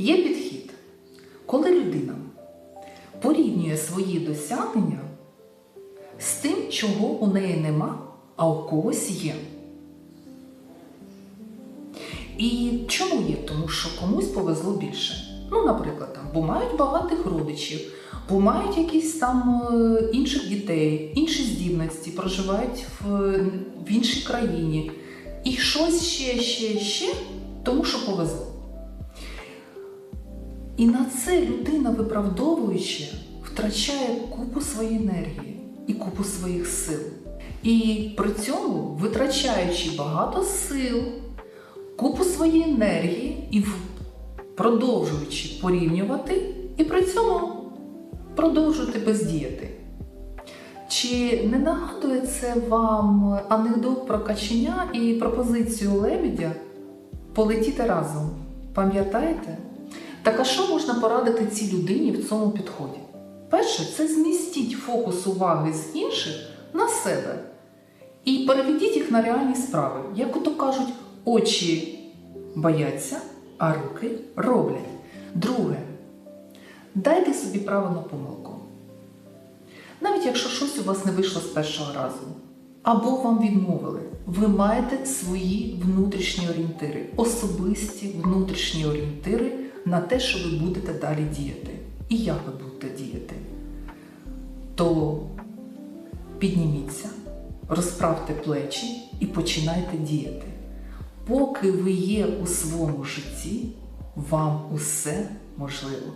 Є підхід, коли людина порівнює свої досягнення з тим, чого у неї нема, а у когось є. І чому є? Тому що комусь повезло більше. Ну, наприклад, там, бо мають багатих родичів, бо мають якісь там е, інших дітей, інші здібності, проживають в, в іншій країні. І щось ще, ще, ще, тому що повезло. І на це людина, виправдовуючи, втрачає купу своєї енергії і купу своїх сил. І при цьому, витрачаючи багато сил, купу своєї енергії і продовжуючи порівнювати, і при цьому продовжувати бездіяти. Чи не нагадує це вам анекдот про каченя і пропозицію лебедя полетіти разом? Пам'ятаєте? Так а що можна порадити цій людині в цьому підході? Перше, це змістіть фокус уваги з інших на себе і переведіть їх на реальні справи. Як ото кажуть, очі бояться, а руки роблять. Друге, дайте собі право на помилку. Навіть якщо щось у вас не вийшло з першого разу, або вам відмовили, ви маєте свої внутрішні орієнтири, особисті внутрішні орієнтири на те, що ви будете далі діяти. І як ви будете діяти. То підніміться, розправте плечі і починайте діяти. Поки ви є у своєму житті, вам усе можливо.